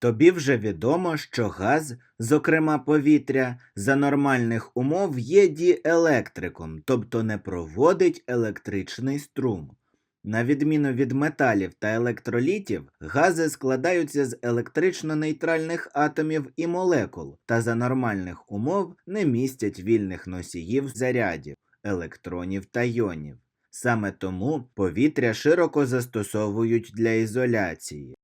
Тобі вже відомо, що газ, зокрема повітря, за нормальних умов є діелектриком, тобто не проводить електричний струм. На відміну від металів та електролітів, гази складаються з електрично-нейтральних атомів і молекул та за нормальних умов не містять вільних носіїв зарядів, електронів та йонів. Саме тому повітря широко застосовують для ізоляції.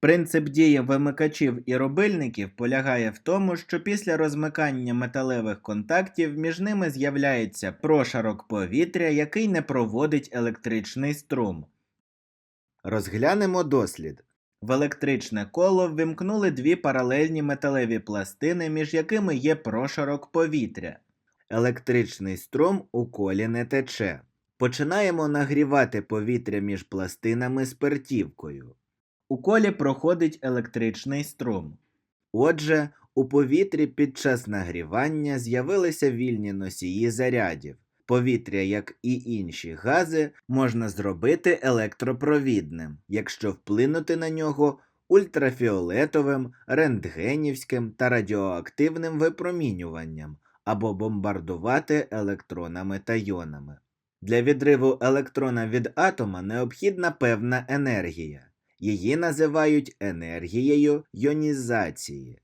Принцип дії вимикачів і робильників полягає в тому, що після розмикання металевих контактів між ними з'являється прошарок повітря, який не проводить електричний струм. Розглянемо дослід. В електричне коло ввімкнули дві паралельні металеві пластини, між якими є прошарок повітря. Електричний струм у колі не тече. Починаємо нагрівати повітря між пластинами спиртівкою. У колі проходить електричний струм. Отже, у повітрі під час нагрівання з'явилися вільні носії зарядів. Повітря, як і інші гази, можна зробити електропровідним, якщо вплинути на нього ультрафіолетовим, рентгенівським та радіоактивним випромінюванням або бомбардувати електронами та йонами. Для відриву електрона від атома необхідна певна енергія. Її називають енергією йонізації.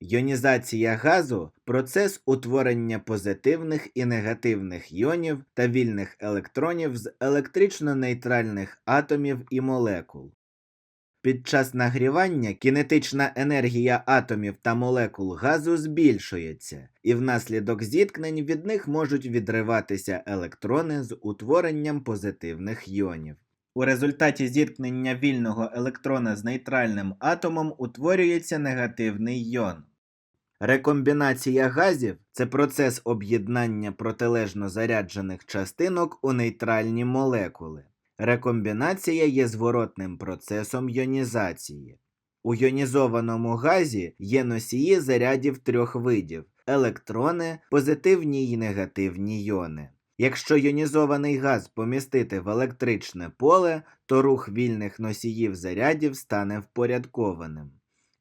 Йонізація газу процес утворення позитивних і негативних йонів та вільних електронів з електрично-нейтральних атомів і молекул. Під час нагрівання кінетична енергія атомів та молекул газу збільшується, і внаслідок зіткнень від них можуть відриватися електрони з утворенням позитивних йонів. У результаті зіткнення вільного електрона з нейтральним атомом утворюється негативний йон. Рекомбінація газів це процес об'єднання протилежно заряджених частинок у нейтральні молекули. Рекомбінація є зворотним процесом йонізації. У йонізованому газі є носії зарядів трьох видів електрони, позитивні й негативні йони. Якщо йонізований газ помістити в електричне поле, то рух вільних носіїв зарядів стане впорядкованим.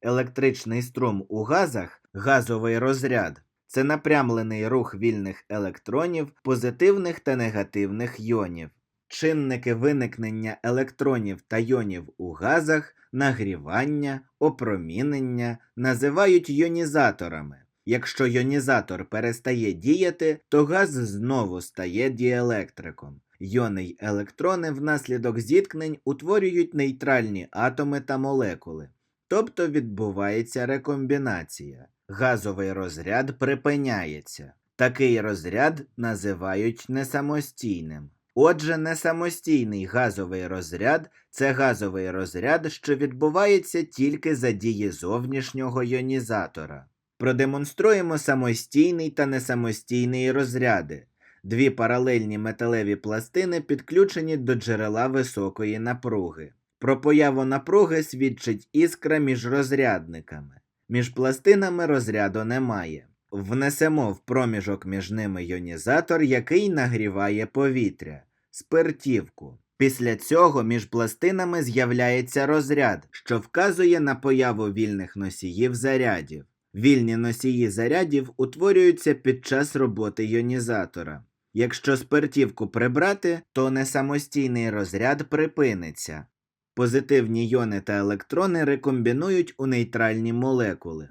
Електричний струм у газах газовий розряд це напрямлений рух вільних електронів, позитивних та негативних йонів. Чинники виникнення електронів та йонів у газах, нагрівання, опромінення називають йонізаторами. Якщо йонізатор перестає діяти, то газ знову стає діелектриком. Йони й електрони внаслідок зіткнень утворюють нейтральні атоми та молекули, тобто відбувається рекомбінація. Газовий розряд припиняється. Такий розряд називають несамостійним. Отже, несамостійний газовий розряд це газовий розряд, що відбувається тільки за дії зовнішнього йонізатора. Продемонструємо самостійний та несамостійний розряди. Дві паралельні металеві пластини підключені до джерела високої напруги. Про появу напруги свідчить іскра між розрядниками. Між пластинами розряду немає. Внесемо в проміжок між ними йонізатор, який нагріває повітря спиртівку. Після цього між пластинами з'являється розряд, що вказує на появу вільних носіїв зарядів. Вільні носії зарядів утворюються під час роботи йонізатора. Якщо спиртівку прибрати, то несамостійний розряд припиниться. Позитивні йони та електрони рекомбінують у нейтральні молекули.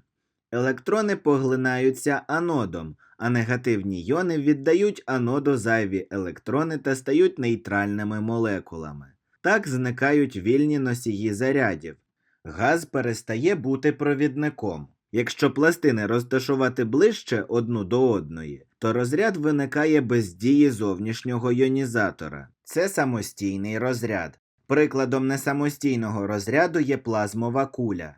Електрони поглинаються анодом, а негативні йони віддають аноду зайві електрони та стають нейтральними молекулами. Так зникають вільні носії зарядів. Газ перестає бути провідником. Якщо пластини розташувати ближче одну до одної, то розряд виникає без дії зовнішнього іонізатора. Це самостійний розряд. Прикладом несамостійного розряду є плазмова куля.